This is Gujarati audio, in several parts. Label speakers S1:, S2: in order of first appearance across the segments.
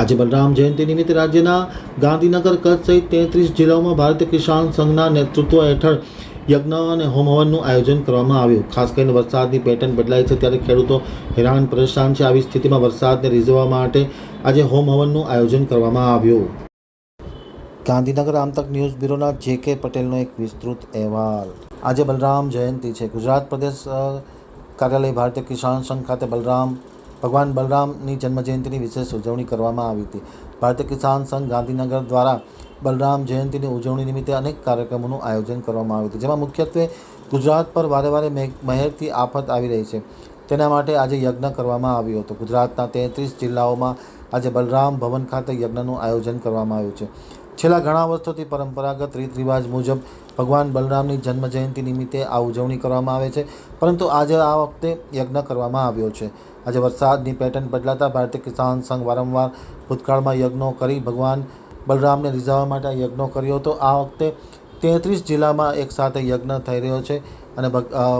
S1: આજે બલરામ જયંતિ નિમિત્તે રાજ્યના ગાંધીનગર કચ્છ સહિત તેત્રીસ જિલ્લાઓમાં ભારતીય કિસાન સંઘના નેતૃત્વ હેઠળ યજ્ઞ અને હોમ હવનનું આયોજન કરવામાં આવ્યું. ખાસ કરીને વરસાદની પેટર્ન બદલાય છે ત્યારે ખેડૂતો હેરાન પરેશાન છે. આવી સ્થિતિમાં વરસાદને રીઝવવા માટે આજે હોમ હવનનું આયોજન કરવામાં આવ્યું. ગાંધીનગર આમતક ન્યૂઝ બ્યુરોના જે કે પટેલનો એક વિસ્તૃત અહેવાલ. આજે બલરામ જયંતિ છે. ગુજરાત પ્રદેશ કાર્યાલય ભારતીય કિસાન સંઘ ખાતે બલરામ ભગવાન બલરામની જન્મજયંતિની વિશેષ ઉજવણી કરવામાં આવી હતી. ભારતીય કિસાન સંઘ ગાંધીનગર દ્વારા બલરામ જયંતિની ઉજવણી નિમિત્તે અનેક કાર્યક્રમોનું આયોજન કરવામાં આવ્યું હતું, જેમાં મુખ્યત્વે ગુજરાત પર વારે વારે મહેરથી આફત આવી રહી છે. તેના માટે આજે યજ્ઞ કરવામાં આવ્યો હતો. ગુજરાતના તેત્રીસ જિલ્લાઓમાં આજે બલરામ ભવન ખાતે યજ્ઞનું આયોજન કરવામાં આવ્યું છે. છેલ્લા ઘણા વર્ષોથી પરંપરાગત રીત રિવાજ મુજબ ભગવાન બલરામની જન્મ જયંતિ નિમિત્તે આ ઉજવણી કરવામાં આવે છે. પરંતુ આજે આ વખતે યજ્ઞ કરવામાં આવ્યો છે. આજે વરસાદની પેટર્ન બદલાતા ભારતીય કિસાન સંઘ વારંવાર ભૂતકાળમાં યજ્ઞો કરી ભગવાન બલરામને રીઝવવા માટે યજ્ઞો કર્યો હતો. આ વખતે તેત્રીસ જિલ્લામાં એક સાથે યજ્ઞ થઈ રહ્યો છે અને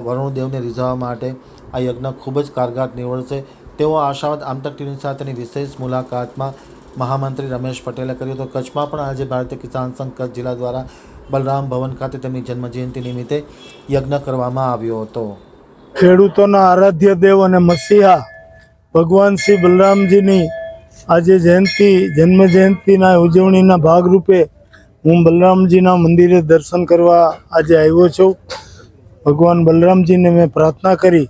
S1: વરુણદેવને રીઝવવા માટે આ યજ્ઞ ખૂબ જ કારગર નીવડશે તેવો આશાવાદ આમતક ટીવી સાથેની વિશેષ મુલાકાતમાં મહામંત્રી રમેશ પટેલે કર્યું તો કચ્છમાં પણ આજે ભારતીય કિસાન સંઘ કચ્છ જિલ્લા દ્વારા બલરામ ભવન ખાતે તેમની જન્મજયંતિ નિમિત્તે યજ્ઞ કરવામાં આવ્યો હતો.
S2: ખેડૂતોના આરાધ્ય દેવ અને મસીહા ભગવાન શ્રી બલરામજીની આજે જયંતિ જન્મ જયંતિના ઉજવણીના ભાગરૂપે હું બલરામજીના મંદિરે દર્શન કરવા આજે આવ્યો છું. ભગવાન બલરામજીને મેં પ્રાર્થના કરી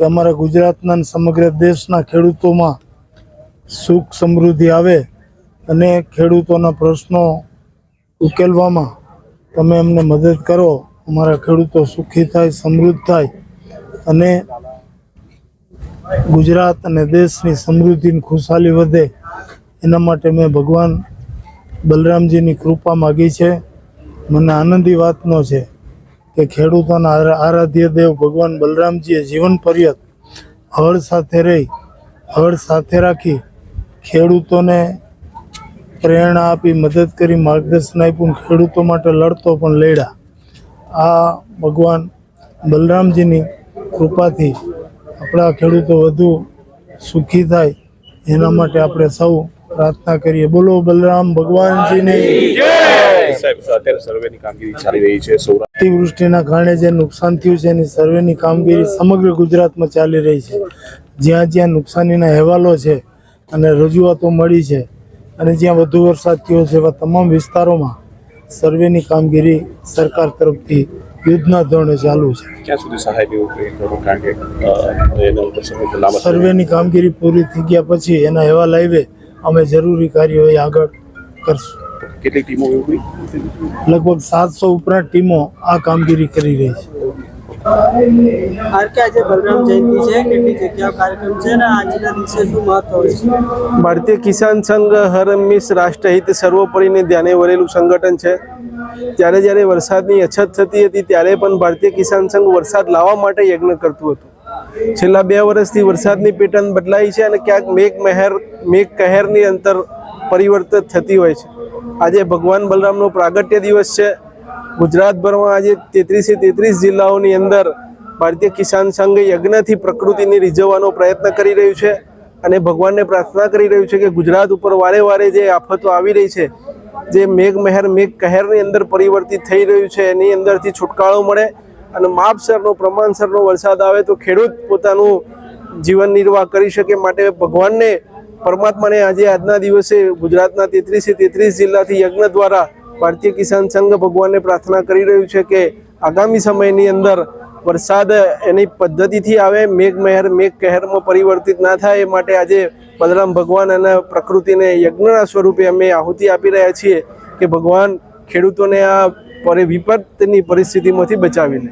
S2: કે અમારા ગુજરાતના સમગ્ર દેશના ખેડૂતોમાં સુખ સમૃદ્ધિ આવે અને ખેડૂતોના પ્રશ્નો ઉકેલવામાં તમે અમને મદદ કરો. અમારા ખેડૂતો સુખી થાય, સમૃદ્ધ થાય અને ગુજરાત અને દેશની સમૃદ્ધિની ખુશાલી વધે. એના માટે મેં ભગવાન બલરામજીની કૃપા માગી છે. મને આનંદી વાતનો છે કે ખેડૂતોના આરાધ્ય દેવ ભગવાન બલરામજીએ જીવન પર્યત હળ સાથે રહી, હળ સાથે રાખી ખેડૂતોને પ્રેરણા આપી મદદ કરી માર્ગદર્શન આપ્યું ખેડૂતો માટે લડતો પણ લડ્યા. આ ભગવાન બલરામજીની કૃપાથી આપણા ખેડૂતો વધુ સુખી થાય એના માટે આપણે સૌ પ્રાર્થના કરીએ. બોલો બલરામ ભગવાનજીની. અતિવૃષ્ટિના કારણે જે નુકસાન થયું છે એની સર્વેની કામગીરી સમગ્ર ગુજરાતમાં ચાલી રહી છે. જ્યાં જ્યાં નુકસાનીના અહેવાલો છે અને રજૂઆતો મળી છે. અને જ્યાં વધુ વરસાદ થયો છે એવા તમામ વિસ્તારોમાં સર્વેની કામગીરી સરકાર તરફથી યુદ્ધના ધોરણે ચાલુ છે.
S3: ક્યાં સુધી
S2: સર્વેની કામગીરી પૂરી થઈ ગયા પછી એના અહેવાલ આવે અમે જરૂરી કાર્યો આગળ કરશું.
S3: કેટલી ટીમો ઊભી
S2: લગભગ સાતસો ઉપરાંત ટીમો આ કામગીરી કરી રહી છે.
S4: હાર કે આજે બલરામ જયંતિ છે કેટલી જગ્યાઓ કાર્યક્રમ છે ને આજના દિવસે શું મહત્વ છે?
S5: ભારતીય કિસાન સંઘ હર હંમેશ રાષ્ટ્રહિત સર્વોપરીને ધ્યાને વરેલું સંગઠન છે. ત્યારે જ્યારે વરસાદની અછત થતી હતી ત્યારે પણ ભારતીય કિસાન સંઘ વરસાદ લાવવા માટે યજ્ઞ કરતું હતું. છેલ્લા બે વર્ષથી વરસાદની પેટર્ન બદલાઈ છે અને ક્યાંક મેઘ મહેર મેઘ કહેરની અંતર પરિવર્તિત થતી હોય છે. આજે ભગવાન બલરામનો પ્રાગટ્ય દિવસ છે. ગુજરાતભરમાં આજે તેત્રીસે તેત્રીસ જિલ્લાઓની અંદર ભારતીય કિસાન સંઘ યજ્ઞથી પ્રકૃતિને રીઝવવાનો પ્રયત્ન કરી રહ્યું છે અને ભગવાનને પ્રાર્થના કરી રહ્યું છે કે ગુજરાત ઉપર વારે વારે જે આફતો આવી રહી છે, જે મેઘ મહેર મેઘ કહેરની અંદર પરિવર્તિત થઈ રહ્યું છે, એની અંદરથી છુટકારો મળે અને માપસરનો પ્રમાણસરનો વરસાદ આવે તો ખેડૂત પોતાનું જીવન નિર્વાહ કરી શકે માટે ભગવાનને પરમાત્માને આજે આજના દિવસે ગુજરાતના તેત્રીસે તેત્રીસ જિલ્લાથી યજ્ઞ દ્વારા ભારતીય કિસાન સંઘ ભગવાનને પ્રાર્થના કરી રહ્યું છે કે આગામી સમયની અંદર વરસાદ એની પદ્ધતિથી આવે મેઘ મહેર મેઘ કહેરમાં પરિવર્તિત ના થાય, એ માટે આજે બલરામ ભગવાન અને પ્રકૃતિને યજ્ઞના સ્વરૂપે અમે આહુતિ આપી રહ્યા છીએ કે ભગવાન ખેડૂતોને આ પરી, વિપત્તિની પરિસ્થિતિમાંથી બચાવી લે.